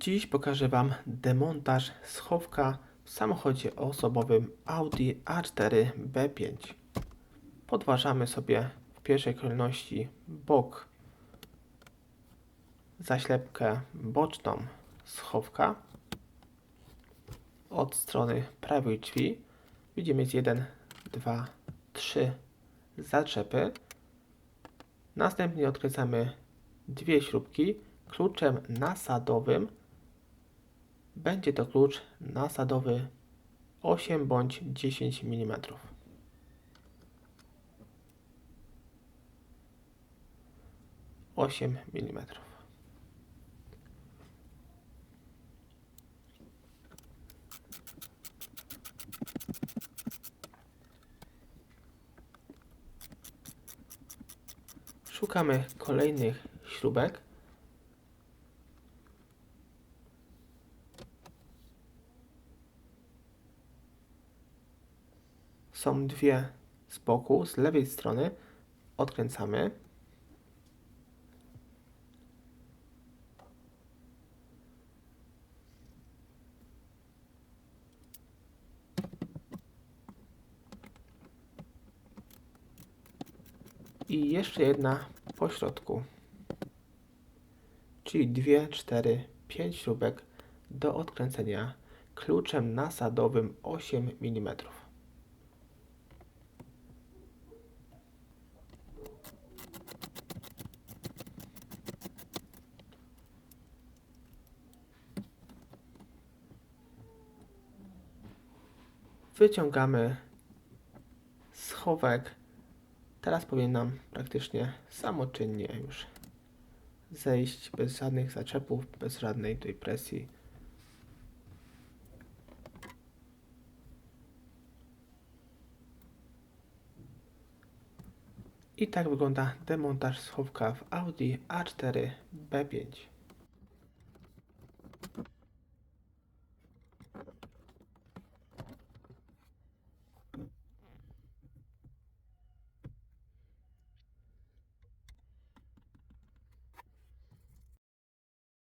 Dziś pokażę Wam demontaż schowka w samochodzie osobowym Audi A4 B5. Podważamy sobie w pierwszej kolejności bok, zaślepkę boczną schowka. Od strony prawej drzwi widzimy jest 1, 2, 3 zaczepy. Następnie odkręcamy dwie śrubki kluczem nasadowym. Będzie to klucz nasadowy 8 bądź 10 mm. Osiem milimetrów. Szukamy kolejnych śrubek. Są dwie z boku, z lewej strony. Odkręcamy. I jeszcze jedna po środku. Czyli dwie, cztery, pięć śrubek do odkręcenia kluczem nasadowym 8 mm. Wyciągamy schowek. Teraz powinien nam praktycznie samoczynnie już zejść bez żadnych zaczepów, bez żadnej tutaj presji. I tak wygląda demontaż schowka w Audi A4 B5.